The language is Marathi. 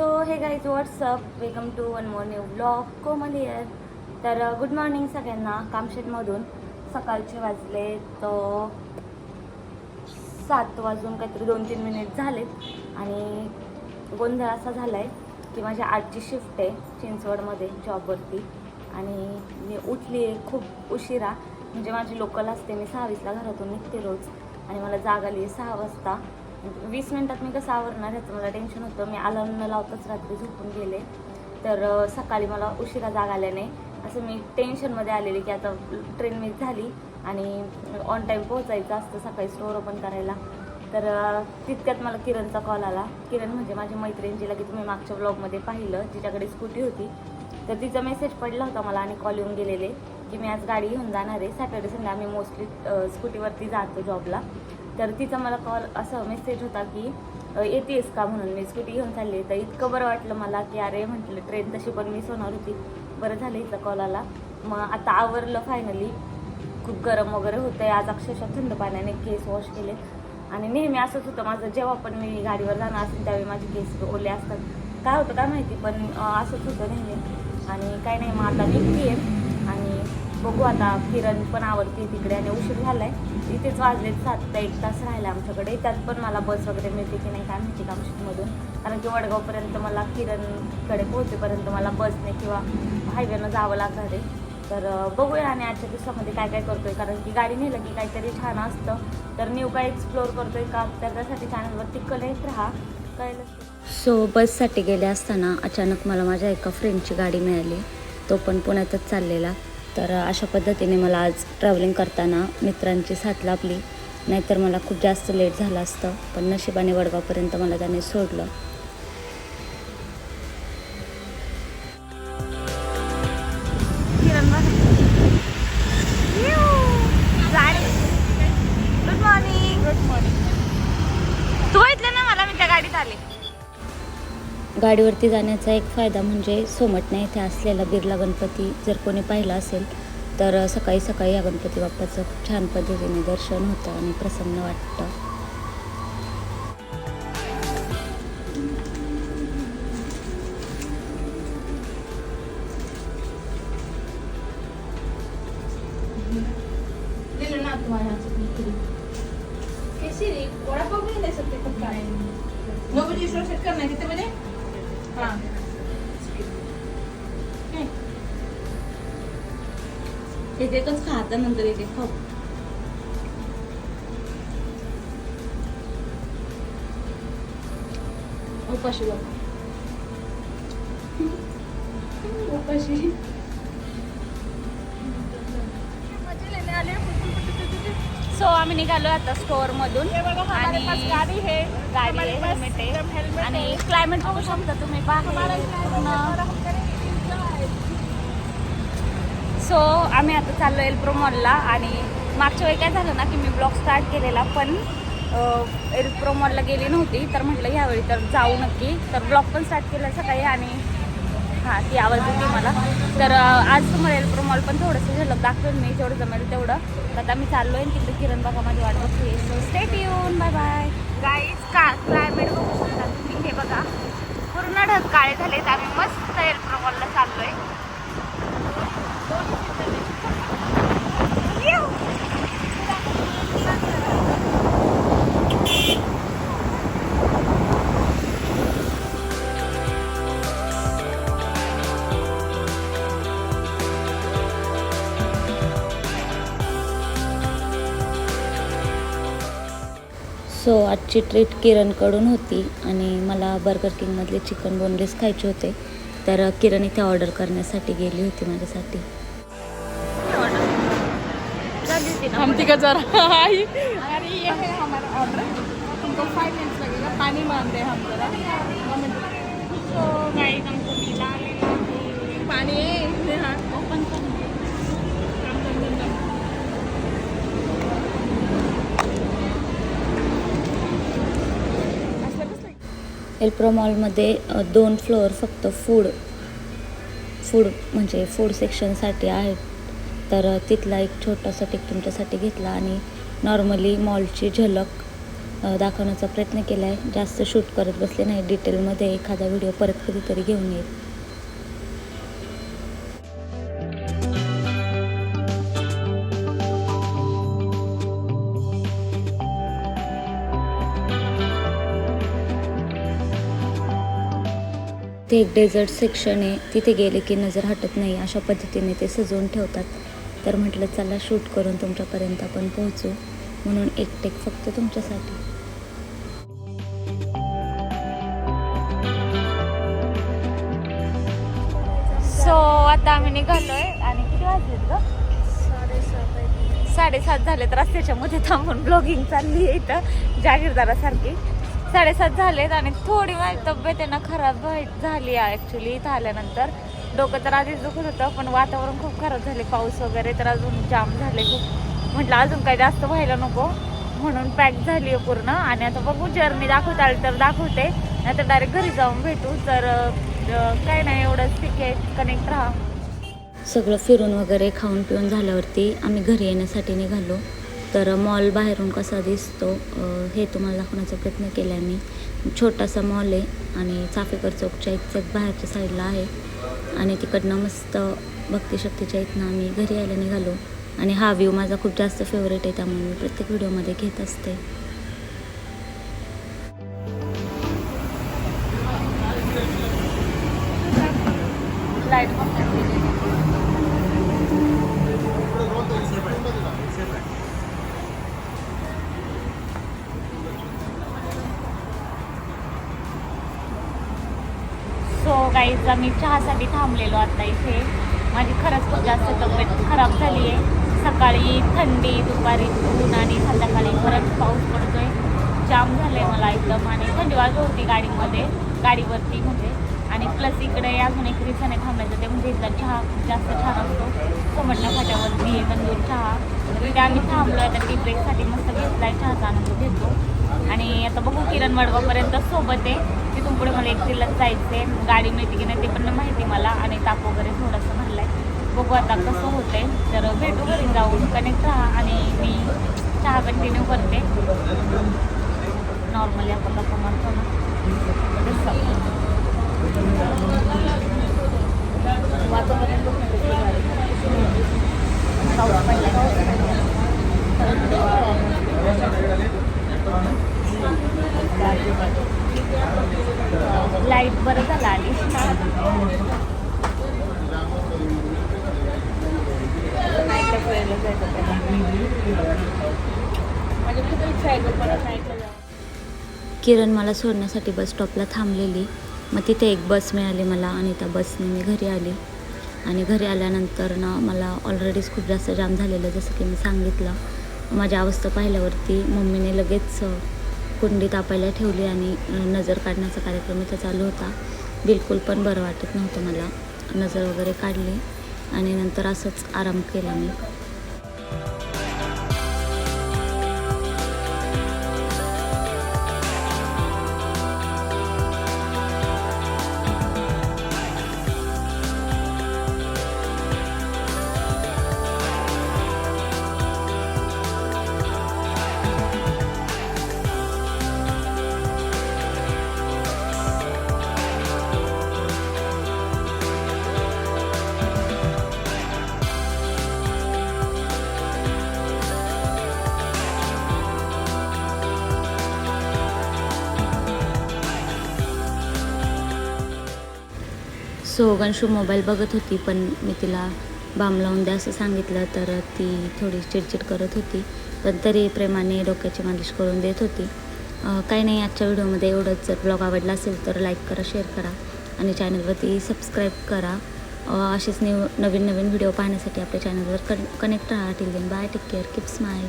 So hey guys what's up welcome to one more new blog Komal here तर uh, गुड मॉर्निंग सगळ्यांना. कामशेतमधून सकाळचे वाजले. तर सात वाजून काहीतरी दोन तीन मिनिट झालेत. आणि गोंधळ असा झाला आहे की माझी आजची शिफ्ट आहे चिंचवडमध्ये जॉबवरती आणि मी उठली आहे खूप उशिरा. म्हणजे माझी लोकल असते. मी सहावीसला घरातून निघते रोज. आणि मला जाग आली आहे सहा वाजता. वीस मिनटात मी कसं आवरणार ह्याचं मला टेन्शन होतं. मी अलार्म न लावताच रात्री झोपून गेले. तर सकाळी मला उशिरा जाग आल्याने असं मी टेन्शनमध्ये आलेली की आता ट्रेन मिस झाली आणि ऑन टाईम पोहोचायचं असतं सकाळी स्टोअर ओपन करायला. तर तितक्यात मला किरणचा कॉल आला. किरण म्हणजे माझी मैत्रीण जिला की तुम्ही मागच्या ब्लॉगमध्ये पाहिलं जिच्याकडे स्कूटी होती. तर तिचा मेसेज पडला होता मला आणि कॉल येऊन गेलेले की मी आज गाडी घेऊन जाणार आहे. सॅटर्डे संडे आम्ही मोस्टली स्कूटीवरती जातो जॉबला तर तिचा मला कॉल असं मेसेज होता की येतेस का म्हणून? मी स्कूटी घेऊन चालली तर इतकं बरं वाटलं मला की अरे म्हटलं ट्रेन तशी पण मिस होणार होती. बरं झालं हिचा कॉल आला. मग आता आवरलं फायनली खूप गरम वगैरे होतं आहे आज अक्षरशः थंड पाण्याने केस वॉश केले. आणि नेहमी असंच होतं माझं. जेव्हा पण मी गाडीवर जाणार असेल त्यावेळी माझे केस ओले असतात. काय होतं काय माहिती पण असंच होतं नेहमी. आणि काय नाही मग आता निघते आणि बघू आता किरण पण आवडते तिकडे आणि उशीर झालाय. इथेच वाजलेत सात ते एक तास राहिला आमच्याकडे. त्यात पण मला बस वगैरे मिळते की नाही काय माहिती कामशीतमधून कारण की वडगावपर्यंत मला किरणकडे पोहोचेपर्यंत मला बसने किंवा हायवेनं जावं लागणार आहे. तर बघूया आणि आजच्या दिवसामध्ये काय काय करतोय. कारण की गाडी नेलं की काहीतरी छान असतं. तर न्यू काय एक्सप्लोअर करतोय का? त्याच्यासाठी चॅनलवरती कलेत राहा. कळलं? सो बससाठी गेले असताना अचानक मला माझ्या एका फ्रेंडची गाडी मिळाली. तो पण पुण्यातच चाललेला. तर अशा पद्धतीने मला आज ट्रॅव्हलिंग करताना मित्रांची साथ लाभली. नाहीतर मला खूप जास्त लेट झालं असतं पण नशिबाने वडगावपर्यंत मला त्याने सोडलं. गुड मॉर्निंग गुड मॉर्निंग तू बघितलं ना मला मी त्या गाडीत आले. गाडीवरती जाण्याचा एक फायदा म्हणजे सोमटण्या इथे असलेला बिर्ला गणपती जर कोणी पाहिला असेल तर सकाळी सकाळी या गणपती बाप्पाचं खूप छान पद्धतीने दर्शन होतं आणि प्रसन्न वाटतं. दिलं ना तुम्हाला कैसी रे हे देतच खाता नंतर येते खाऊ. उपाशी लोक उपाशी. सो आम्ही निघालो आता स्टोअर मधून. आणि गाडी आहे. हेल्मेट आहे आणि क्लायमेट बघू शकता तुम्ही. पूर्ण सो आम्ही आता चाललो एल्प्रो मॉलला आणि मागच्या वेळी काय झालं ना की मी ब्लॉग स्टार्ट केलेला पण एल्प्रो मॉलला गेली नव्हती. तर म्हटलं यावेळी तर जाऊ नक्की. तर ब्लॉग पण स्टार्ट केला सकाळी आणि हां ती आवाज होती मला. तर आज तुम्हाला एल्प्रो मॉल पण थोडंसं झलक दाखवेल मी जेवढं जमेल तेवढं. तर आता मी चाललो आहे तिकडे किरण बाबा माझी वाट बघते. सो स्टेट येऊन बाय बाय गाईज का क्लायमेट बघू शकता तुम्ही? हे बघा. पूर्ण ढग काळे झालेत. आम्ही मस्त एल्प्रो मॉलला चाललो आहे सो आजची ट्रीट किरणकडून होती आणि मला बर्गर किंगमधले चिकन बोनलेस खायचे होते. तर किरण इथे ऑर्डर करण्यासाठी गेली होती माझ्यासाठी. हम ठीक है जरा? आई. अरे ये है हमारा ऑर्डर तुमको फाइव मिनट्स लगेगा. पानी मांगते हैं हम जरा. पानी इसलिए ओपन एल्प्रो मॉलमध्ये दोन फ्लोअर फक्त फूड फूड म्हणजे फूड सेक्शनसाठी आहेत. तर तिथला एक छोटासा टिक तुमच्यासाठी घेतला आणि नॉर्मली मॉलची झलक दाखवण्याचा प्रयत्न केला आहे जास्त शूट करत बसले नाही. डिटेलमध्ये एखादा व्हिडिओ परत कधीतरी घेऊन येईल. ते एक डेझर्ट सेक्शन आहे. तिथे गेले की नजर हटत नाही. अशा पद्धतीने ते सजवून ठेवतात. तर म्हटलं चला शूट करून तुमच्यापर्यंत आपण पोहोचू. म्हणून एक टेक फक्त तुमच्यासाठी. सो आता आम्ही निघालोय आणि किती वाजलेत ग? साडेसात झाले. रस्त्याच्या मध्ये थांबून ब्लॉगिंग चालली आहे इथं. जागीरदारासारखी. साडेसात झालेत आणि थोडी माझी तब्येत आहे ना खराब झाली आहे ॲक्च्युली इथं आल्यानंतर डोकं तर आधीच दुखत होतं पण वातावरण खूप खराब झाले. पाऊस वगैरे तर अजून जाम झाले खूप. म्हटलं अजून काही जास्त व्हायला नको. म्हणून पॅक झाली आहे पूर्ण. आणि आता बघू जर्नी दाखवता आली तर दाखवते. नाहीतर डायरेक्ट घरी जाऊन भेटू. तर काही काय नाही एवढंच. ठीक आहे कनेक्ट राहा. सगळं फिरून वगैरे खाऊन पिऊन झाल्यावरती आम्ही घरी येण्यासाठी निघालो. तर मॉल बाहेरून कसा दिसतो हे तुम्हाला दाखवण्याचा प्रयत्न केला आहे मी. छोटासा मॉल आहे आणि चाफेकर चौकच्या एक्झॅक्ट बाहेरच्या साईडला आहे. आणि तिकडनं मस्त भक्तिशक्तीच्या इथनं आम्ही घरी यायला निघालो. आणि हा व्ह्यू माझा खूप जास्त फेवरेट आहे त्यामुळे मी प्रत्येक व्हिडिओमध्ये घेत असते. लाइट सो गाईज आम्ही चहासाठी थांबलेलो आता इथे. माझी खरंच खूप जास्त तब्येत खराब झाली आहे. सकाळी थंडी दुपारी ऊन आणि संध्याकाळी परत पाऊस पडतोय. जाम झालंय मला एकदम आणि थंडी वाजत होती गाडीमध्ये गाडीवरती म्हणजे. आणि प्लस इकडे अजून एक रिसाने आहे थांबायचं ते म्हणजे इथला चहा खूप जास्त छान असतो. सोमटल्या फाट्यावरती तंदूर चहा. तर तिथे आम्ही थांबलो आता टी ब्रेकसाठी मस्त आहे चहाचा आनंद घेतो. आणि आता बघू किरण मडगावपर्यंत सोबत आहे. पुढे मला एकटीलाच जायचं आहे गाडी मिळते की नाही ते पण माहिती मला आणि ताप वगैरे थोडंसं भरलाय. बघू आता कसं होतंय. तर भेटू घरी जाऊन कनेक्ट राहा आणि मी चहा कंटिन्यू करते. नॉर्मली आपण गप्पा मारतो ना. वातावरण पाऊस लाइट बरं झाला आली. किरण मला सोडण्यासाठी बस स्टॉपला थांबलेली. मग तिथे एक बस मिळाली मला आणि त्या बसने मी घरी आली. आणि घरी आल्यानंतर ना मला ऑलरेडीच खूप जास्त जाम झालेलं जसं की मी सांगितलं. माझी अवस्था पाहिल्यावरती मम्मीने लगेच कुंडी तापायला ठेवली आणि नजर काढण्याचा कार्यक्रम इथं चालू होता. बिलकुल पण बरं वाटत नव्हतं मला. नजर वगैरे काढली आणि नंतर असंच आराम केला मी. सो मोबाईल बघत होती पण मी तिला बाम लावून द्या असं सांगितलं तर ती थोडी चिडचिड करत होती. पण तरी प्रेमाने डोक्याची मालिश करून देत होती. काही नाही आजच्या व्हिडिओमध्ये एवढंच. जर ब्लॉग आवडला असेल तर लाईक करा शेअर करा आणि चॅनलवरती सबस्क्राईब करा. असेच न्यू नवीन नवीन व्हिडिओ पाहण्यासाठी आपल्या चॅनलवर कन कनेक्ट राहा. Till then bye take care keep smile